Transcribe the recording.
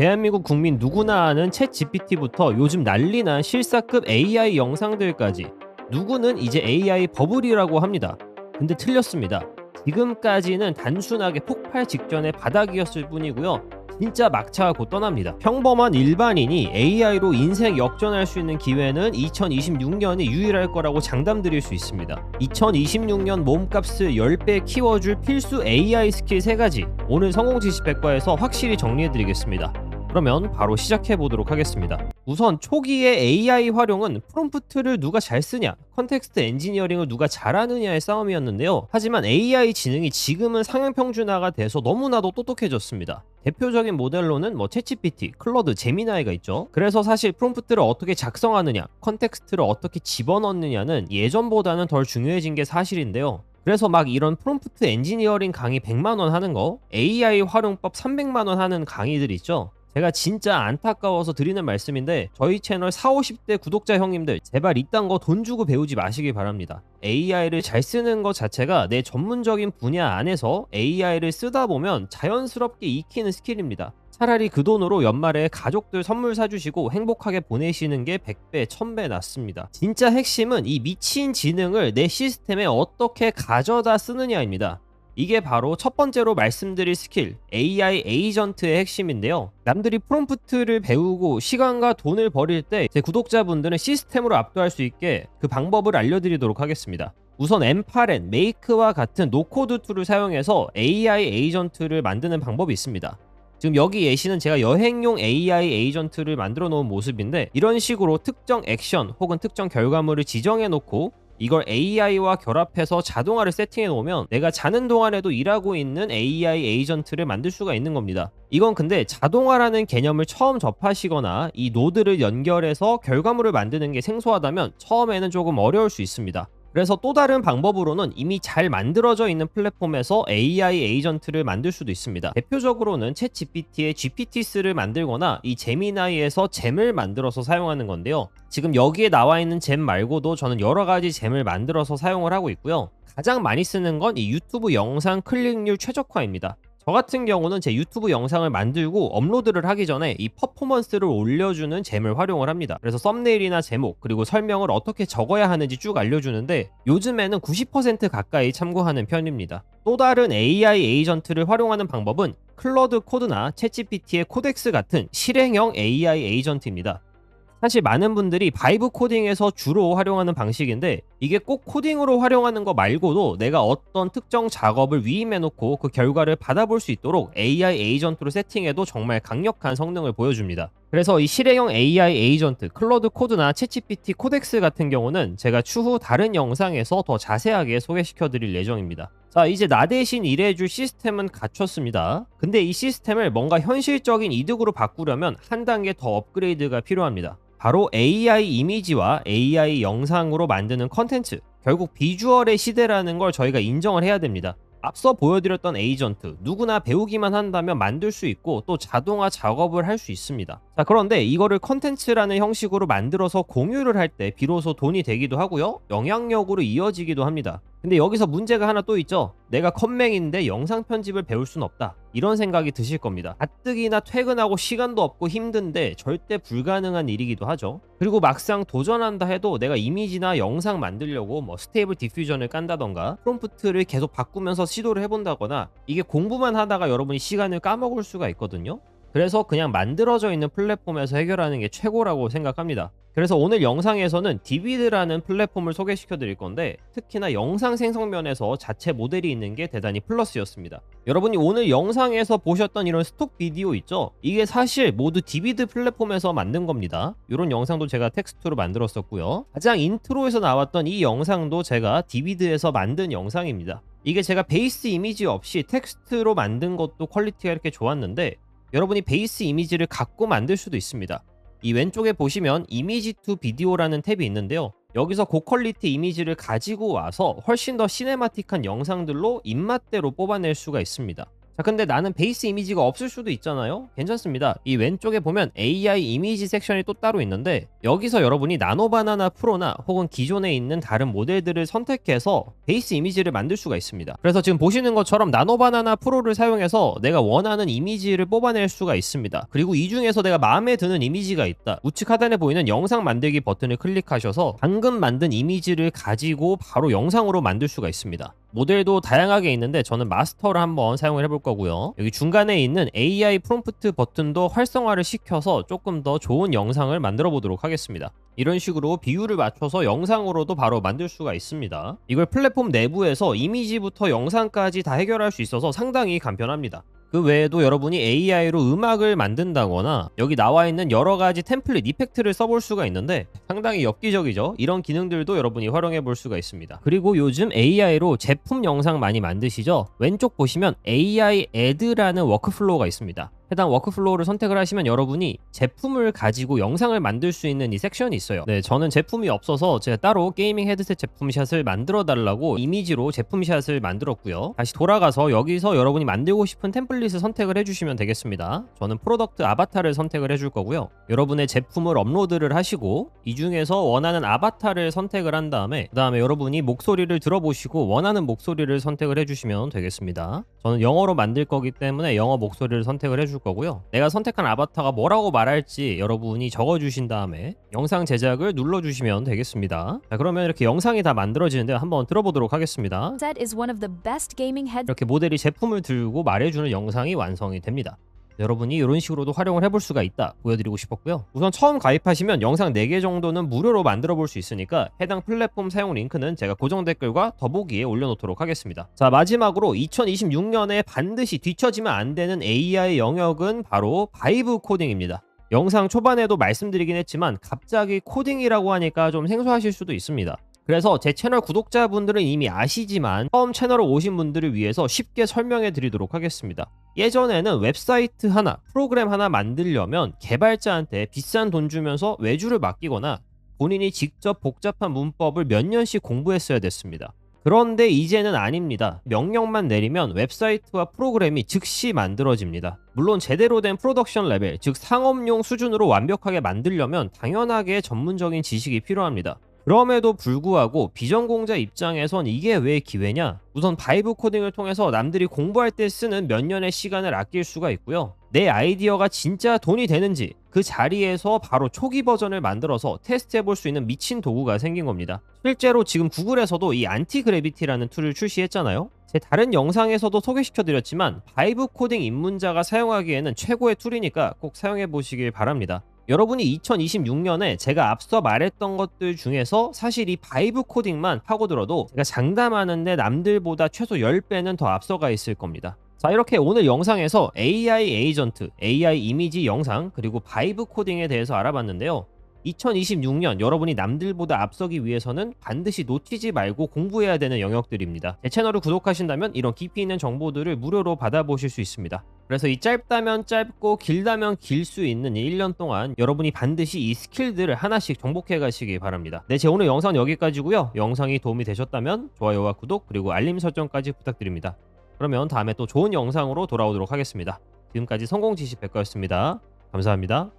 대한민국 국민 누구나 아는 챗 GPT부터 요즘 난리난 실사급 AI 영상들까지 누구는 이제 AI 버블이라고 합니다. 근데 틀렸습니다. 지금까지는 단순하게 폭발 직전의 바닥이었을 뿐이고요. 진짜 막차가 곧 떠납니다. 평범한 일반인이 AI로 인생 역전할 수 있는 기회는 2026년이 유일할 거라고 장담드릴 수 있습니다. 2026년 몸값을 10배 키워줄 필수 AI 스킬 3가지 오늘 성공지식 백과에서 확실히 정리해드리겠습니다. 그러면 바로 시작해 보도록 하겠습니다. 우선 초기의 AI 활용은 프롬프트를 누가 잘 쓰냐, 컨텍스트 엔지니어링을 누가 잘하느냐의 싸움이었는데요. 하지만 AI 지능이 지금은 상향 평준화가 돼서 너무나도 똑똑해졌습니다. 대표적인 모델로는 뭐 챗GPT, 클로드, 제미나이가 있죠. 그래서 사실 프롬프트를 어떻게 작성하느냐, 컨텍스트를 어떻게 집어넣느냐는 예전보다는 덜 중요해진 게 사실인데요. 그래서 막 이런 프롬프트 엔지니어링 강의 100만 원 하는 거, AI 활용법 300만 원 하는 강의들 있죠. 제가 진짜 안타까워서 드리는 말씀인데 저희 채널 4, 50대 구독자 형님들 제발 이딴 거 돈 주고 배우지 마시기 바랍니다. AI를 잘 쓰는 것 자체가 내 전문적인 분야 안에서 AI를 쓰다 보면 자연스럽게 익히는 스킬입니다. 차라리 그 돈으로 연말에 가족들 선물 사주시고 행복하게 보내시는 게 100배, 1000배 낫습니다. 진짜 핵심은 이 미친 지능을 내 시스템에 어떻게 가져다 쓰느냐입니다. 이게 바로 첫 번째로 말씀드릴 스킬 AI 에이전트의 핵심인데요. 남들이 프롬프트를 배우고 시간과 돈을 버릴 때 제 구독자분들은 시스템으로 압도할 수 있게 그 방법을 알려드리도록 하겠습니다. 우선 엠파렌, 메이크와 같은 노코드 툴을 사용해서 AI 에이전트를 만드는 방법이 있습니다. 지금 여기 예시는 제가 여행용 AI 에이전트를 만들어 놓은 모습인데 이런 식으로 특정 액션 혹은 특정 결과물을 지정해 놓고 이걸 AI와 결합해서 자동화를 세팅해 놓으면 내가 자는 동안에도 일하고 있는 AI 에이전트를 만들 수가 있는 겁니다. 이건 근데 자동화라는 개념을 처음 접하시거나 이 노드를 연결해서 결과물을 만드는 게 생소하다면 처음에는 조금 어려울 수 있습니다. 그래서 또 다른 방법으로는 이미 잘 만들어져 있는 플랫폼에서 AI 에이전트를 만들 수도 있습니다. 대표적으로는 챗 GPT의 GPT-3를 만들거나 이 제미나이에서 잼을 만들어서 사용하는 건데요. 지금 여기에 나와 있는 잼 말고도 저는 여러 가지 잼을 만들어서 사용을 하고 있고요. 가장 많이 쓰는 건 이 유튜브 영상 클릭률 최적화입니다. 저 같은 경우는 제 유튜브 영상을 만들고 업로드를 하기 전에 이 퍼포먼스를 올려주는 잼을 활용을 합니다. 그래서 썸네일이나 제목 그리고 설명을 어떻게 적어야 하는지 쭉 알려주는데 요즘에는 90% 가까이 참고하는 편입니다. 또 다른 AI 에이전트를 활용하는 방법은 클러드 코드나 챗GPT의 코덱스 같은 실행형 AI 에이전트입니다. 사실 많은 분들이 바이브 코딩에서 주로 활용하는 방식인데 이게 꼭 코딩으로 활용하는 거 말고도 내가 어떤 특정 작업을 위임해 놓고 그 결과를 받아볼 수 있도록 AI 에이전트로 세팅해도 정말 강력한 성능을 보여줍니다. 그래서 이 실행형 AI 에이전트, 클로드 코드나 챗GPT 코덱스 같은 경우는 제가 추후 다른 영상에서 더 자세하게 소개시켜 드릴 예정입니다. 자, 이제 나 대신 일해줄 시스템은 갖췄습니다. 근데 이 시스템을 뭔가 현실적인 이득으로 바꾸려면 한 단계 더 업그레이드가 필요합니다. 바로 AI 이미지와 AI 영상으로 만드는 컨텐츠. 결국 비주얼의 시대라는 걸 저희가 인정을 해야 됩니다. 앞서 보여드렸던 에이전트 누구나 배우기만 한다면 만들 수 있고 또 자동화 작업을 할 수 있습니다. 자 그런데 이거를 컨텐츠라는 형식으로 만들어서 공유를 할 때 비로소 돈이 되기도 하고요 영향력으로 이어지기도 합니다. 근데 여기서 문제가 하나 또 있죠. 내가 컴맹인데 영상 편집을 배울 순 없다. 이런 생각이 드실 겁니다. 가뜩이나 퇴근하고 시간도 없고 힘든데 절대 불가능한 일이기도 하죠. 그리고 막상 도전한다 해도 내가 이미지나 영상 만들려고 뭐 스테이블 디퓨전을 깐다던가 프롬프트를 계속 바꾸면서 시도를 해본다거나 이게 공부만 하다가 여러분이 시간을 까먹을 수가 있거든요. 그래서 그냥 만들어져 있는 플랫폼에서 해결하는 게 최고라고 생각합니다. 그래서 오늘 영상에서는 디비드라는 플랫폼을 소개시켜 드릴 건데 특히나 영상 생성 면에서 자체 모델이 있는 게 대단히 플러스였습니다. 여러분이 오늘 영상에서 보셨던 이런 스톡 비디오 있죠? 이게 사실 모두 디비드 플랫폼에서 만든 겁니다. 이런 영상도 제가 텍스트로 만들었었고요. 가장 인트로에서 나왔던 이 영상도 제가 디비드에서 만든 영상입니다. 이게 제가 베이스 이미지 없이 텍스트로 만든 것도 퀄리티가 이렇게 좋았는데 여러분이 베이스 이미지를 갖고 만들 수도 있습니다. 이 왼쪽에 보시면 이미지 투 비디오라는 탭이 있는데요. 여기서 고퀄리티 이미지를 가지고 와서 훨씬 더 시네마틱한 영상들로 입맛대로 뽑아낼 수가 있습니다. 자, 자, 근데 나는 베이스 이미지가 없을 수도 있잖아요? 괜찮습니다. 이 왼쪽에 보면 AI 이미지 섹션이 또 따로 있는데 여기서 여러분이 나노바나나 프로나 혹은 기존에 있는 다른 모델들을 선택해서 베이스 이미지를 만들 수가 있습니다. 그래서 지금 보시는 것처럼 나노바나나 프로를 사용해서 내가 원하는 이미지를 뽑아낼 수가 있습니다. 그리고 이 중에서 내가 마음에 드는 이미지가 있다. 우측 하단에 보이는 영상 만들기 버튼을 클릭하셔서 방금 만든 이미지를 가지고 바로 영상으로 만들 수가 있습니다. 모델도 다양하게 있는데 저는 마스터를 한번 사용을 해볼 거고요. 여기 중간에 있는 AI 프롬프트 버튼도 활성화를 시켜서 조금 더 좋은 영상을 만들어 보도록 하겠습니다. 이런 식으로 비율을 맞춰서 영상으로도 바로 만들 수가 있습니다. 이걸 플랫폼 내부에서 이미지부터 영상까지 다 해결할 수 있어서 상당히 간편합니다. 그 외에도 여러분이 AI로 음악을 만든다거나 여기 나와 있는 여러 가지 템플릿 이펙트를 써볼 수가 있는데 상당히 엽기적이죠. 이런 기능들도 여러분이 활용해 볼 수가 있습니다. 그리고 요즘 AI로 제품 영상 많이 만드시죠? 왼쪽 보시면 AI 애드라는 워크플로우가 있습니다. 해당 워크플로우를 선택을 하시면 여러분이 제품을 가지고 영상을 만들 수 있는 이 섹션이 있어요. 네, 저는 제품이 없어서 제가 따로 게이밍 헤드셋 제품샷을 만들어 달라고 이미지로 제품샷을 만들었고요. 다시 돌아가서 여기서 여러분이 만들고 싶은 템플릿을 선택을 해주시면 되겠습니다. 저는 프로덕트 아바타를 선택을 해줄 거고요. 여러분의 제품을 업로드를 하시고 이 중에서 원하는 아바타를 선택을 한 다음에 그 다음에 여러분이 목소리를 들어보시고 원하는 목소리를 선택을 해주시면 되겠습니다. 저는 영어로 만들 거기 때문에 영어 목소리를 선택을 해줄 거고요. 내가 선택한 아바타가 뭐라고 말할지 여러분이 적어주신 다음에 영상 제작을 눌러주시면 되겠습니다. 자, 그러면 이렇게 영상이 다 만들어지는데 한번 들어보도록 하겠습니다. 이렇게 모델이 제품을 들고 말해주는 영상이 완성이 됩니다. 여러분이 이런 식으로도 활용을 해볼 수가 있다 보여드리고 싶었고요. 우선 처음 가입하시면 영상 4개 정도는 무료로 만들어 볼 수 있으니까 해당 플랫폼 사용 링크는 제가 고정 댓글과 더보기에 올려놓도록 하겠습니다. 자 마지막으로 2026년에 반드시 뒤처지면 안 되는 AI 영역은 바로 바이브 코딩입니다. 영상 초반에도 말씀드리긴 했지만 갑자기 코딩이라고 하니까 좀 생소하실 수도 있습니다. 그래서 제 채널 구독자분들은 이미 아시지만 처음 채널에 오신 분들을 위해서 쉽게 설명해 드리도록 하겠습니다. 예전에는 웹사이트 하나, 프로그램 하나 만들려면 개발자한테 비싼 돈 주면서 외주를 맡기거나 본인이 직접 복잡한 문법을 몇 년씩 공부했어야 됐습니다. 그런데 이제는 아닙니다. 명령만 내리면 웹사이트와 프로그램이 즉시 만들어집니다. 물론 제대로 된 프로덕션 레벨, 즉 상업용 수준으로 완벽하게 만들려면 당연하게 전문적인 지식이 필요합니다. 그럼에도 불구하고 비전공자 입장에선 이게 왜 기회냐? 우선 바이브 코딩을 통해서 남들이 공부할 때 쓰는 몇 년의 시간을 아낄 수가 있고요. 내 아이디어가 진짜 돈이 되는지 그 자리에서 바로 초기 버전을 만들어서 테스트해 볼 수 있는 미친 도구가 생긴 겁니다. 실제로 지금 구글에서도 이 안티 그래비티라는 툴을 출시했잖아요. 제 다른 영상에서도 소개시켜 드렸지만 바이브 코딩 입문자가 사용하기에는 최고의 툴이니까 꼭 사용해 보시길 바랍니다. 여러분이 2026년에 제가 앞서 말했던 것들 중에서 사실 이 바이브 코딩만 파고들어도 제가 장담하는데 남들보다 최소 10배는 더 앞서가 있을 겁니다. 자 이렇게 오늘 영상에서 AI 에이전트, AI 이미지 영상 그리고 바이브 코딩에 대해서 알아봤는데요. 2026년 여러분이 남들보다 앞서기 위해서는 반드시 놓치지 말고 공부해야 되는 영역들입니다. 제 채널을 구독하신다면 이런 깊이 있는 정보들을 무료로 받아보실 수 있습니다. 그래서 이 짧다면 짧고 길다면 길 수 있는 이 1년 동안 여러분이 반드시 이 스킬들을 하나씩 정복해 가시기 바랍니다. 네, 제 오늘 영상 여기까지고요. 영상이 도움이 되셨다면 좋아요와 구독 그리고 알림 설정까지 부탁드립니다. 그러면 다음에 또 좋은 영상으로 돌아오도록 하겠습니다. 지금까지 성공지식 백과였습니다. 감사합니다.